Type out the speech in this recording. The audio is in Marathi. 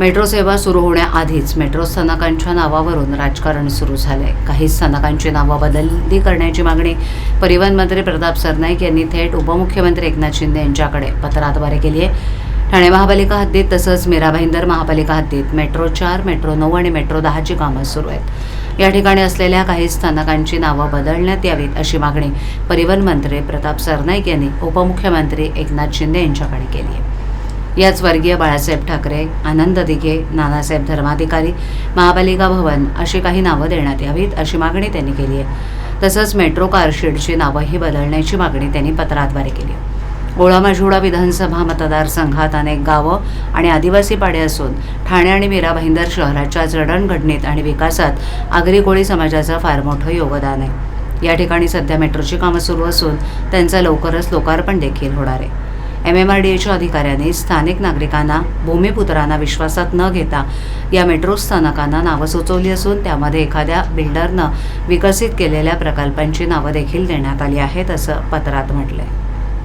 मेट्रो सेवा सुरू होण्याआधीच मेट्रो स्थानकांच्या नावावरून राजकारण सुरू झालंय. काही स्थानकांची नावं बदली करण्याची मागणी परिवहन मंत्री प्रताप सरनाईक यांनी थेट उपमुख्यमंत्री एकनाथ शिंदे यांच्याकडे पत्राद्वारे केली आहे. ठाणे महापालिका हद्दीत तसंच मीरा भाईंदर महापालिका हद्दीत मेट्रो चार मेट्रो नऊ आणि मेट्रो दहाची कामं सुरू आहेत. या ठिकाणी असलेल्या काही स्थानकांची नावं बदलण्यात यावीत अशी मागणी परिवहन मंत्री प्रताप सरनाईक यांनी उपमुख्यमंत्री एकनाथ शिंदे यांच्याकडे केली आहे. याच वर्गीय बाळासाहेब ठाकरे आनंद दिघे नानासाहेब धर्माधिकारी महापालिका भवन अशी काही नावं देण्यात यावीत अशी मागणी त्यांनी केली आहे. तसंच मेट्रो कारशेडची नावंही बदलण्याची मागणी त्यांनी पत्राद्वारे केली आहे. ओळामाझुडा विधानसभा मतदारसंघात अनेक गावं आणि आदिवासी पाडे असून ठाणे आणि मीरा भाईंदर शहराच्या जडणघडणीत आणि विकासात आगरी कोळी समाजाचं फार मोठं योगदान आहे. या ठिकाणी सध्या मेट्रोची कामं सुरू असून त्यांचं लवकरच लोकार्पण देखील होणार आहे. एम एम आर डी एच्या अधिकाऱ्यांनी स्थानिक नागरिकांना भूमिपुत्रांना विश्वासात न घेता या मेट्रो स्थानकांना नावं सुचवली असून त्यामध्ये एखाद्या बिल्डरनं विकसित केलेल्या प्रकल्पांची नावं देखील देण्यात आली आहेत असं पत्रात म्हटलंय.